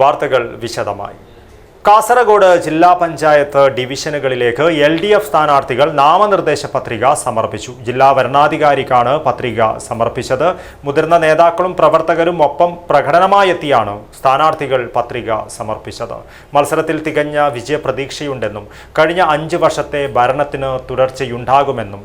വാർത്തകൾ വിശദമായി. കാസർഗോഡ് ജില്ലാ പഞ്ചായത്ത് ഡിവിഷനുകളിലേക്ക് എൽ ഡി എഫ് സ്ഥാനാർത്ഥികൾ നാമനിർദ്ദേശ പത്രിക സമർപ്പിച്ചു. ജില്ലാ വരണാധികാരിക്കാണ് പത്രിക സമർപ്പിച്ചത്. മുതിർന്ന നേതാക്കളും പ്രവർത്തകരും ഒപ്പം പ്രകടനമായെത്തിയാണ് സ്ഥാനാർത്ഥികൾ പത്രിക സമർപ്പിച്ചത്. മത്സരത്തിൽ തികഞ്ഞ വിജയപ്രതീക്ഷയുണ്ടെന്നും കഴിഞ്ഞ അഞ്ച് വർഷത്തെ ഭരണത്തിന് തുടർച്ചയുണ്ടാകുമെന്നും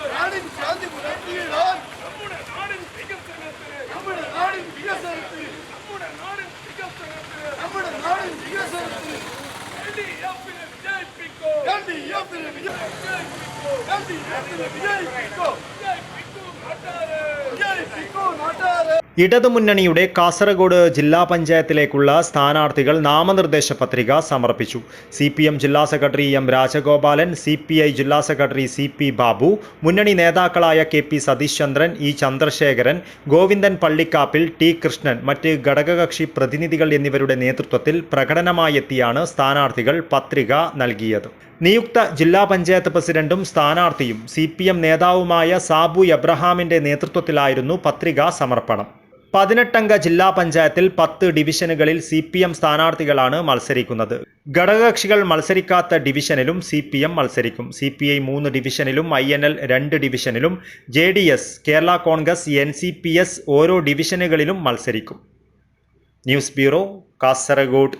Vijay Vijay Vijay ഇടതുമുന്നണിയുടെ കാസർഗോഡ് ജില്ലാ പഞ്ചായത്തിലേക്കുള്ള സ്ഥാനാർത്ഥികൾ നാമനിർദ്ദേശ പത്രിക സമർപ്പിച്ചു. സി പി എം ജില്ലാ secretary M Rajagopalan C P I ജില്ലാ സെക്രട്ടറി സി പി ബാബു മുന്നണി നേതാക്കളായ K P Satheesh Chandran E Chandrasekharan Govindan Pallikkappil T Krishnan മറ്റ് ഘടകകക്ഷി പ്രതിനിധികൾ എന്നിവരുടെ നേതൃത്വത്തിൽ പ്രകടനമായെത്തിയാണ് സ്ഥാനാർത്ഥികൾ പത്രിക നൽകിയത്. നിയുക്ത ജില്ലാ പഞ്ചായത്ത് പ്രസിഡന്റും സ്ഥാനാർത്ഥിയും സി പി എം നേതാവുമായ സാബു എബ്രഹാമിന്റെ നേതൃത്വത്തിലായിരുന്നു പത്രികാ സമർപ്പണം. പതിനെട്ടംഗ ജില്ലാ പഞ്ചായത്തിൽ പത്ത് ഡിവിഷനുകളിൽ സി പി എം സ്ഥാനാർത്ഥികളാണ് മത്സരിക്കുന്നത്. ഘടകകക്ഷികൾ മത്സരിക്കാത്ത ഡിവിഷനിലും സി പി എം മത്സരിക്കും. സി പി ഐ മൂന്ന് ഡിവിഷനിലും ഐ എൻ എൽ രണ്ട് ഡിവിഷനിലും J D S Kerala Congress N C P S ഓരോ ഡിവിഷനുകളിലും മത്സരിക്കും. News bureau Kasaragod.